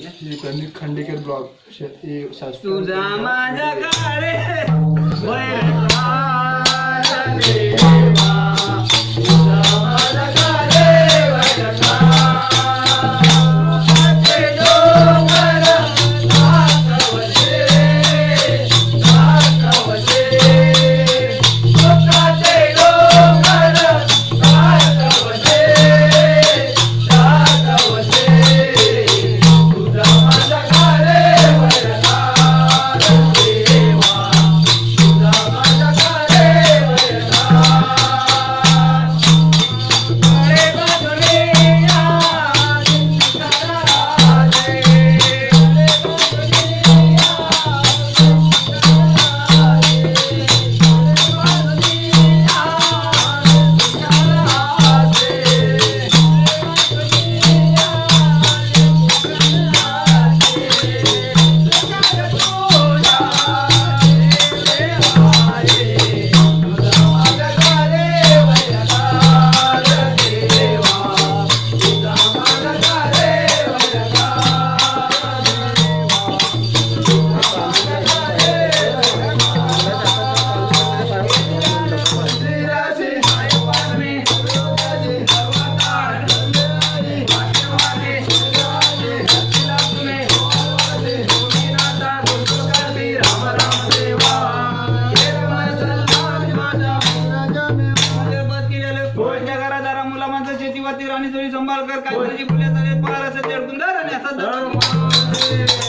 त्यांनी खांडेकर ब्लॉग शास्त्र तुझा काळे शेतीवरती राणी जोडी संभाळकर काही बोलले तरी पार असेल तेडून धर आणि असं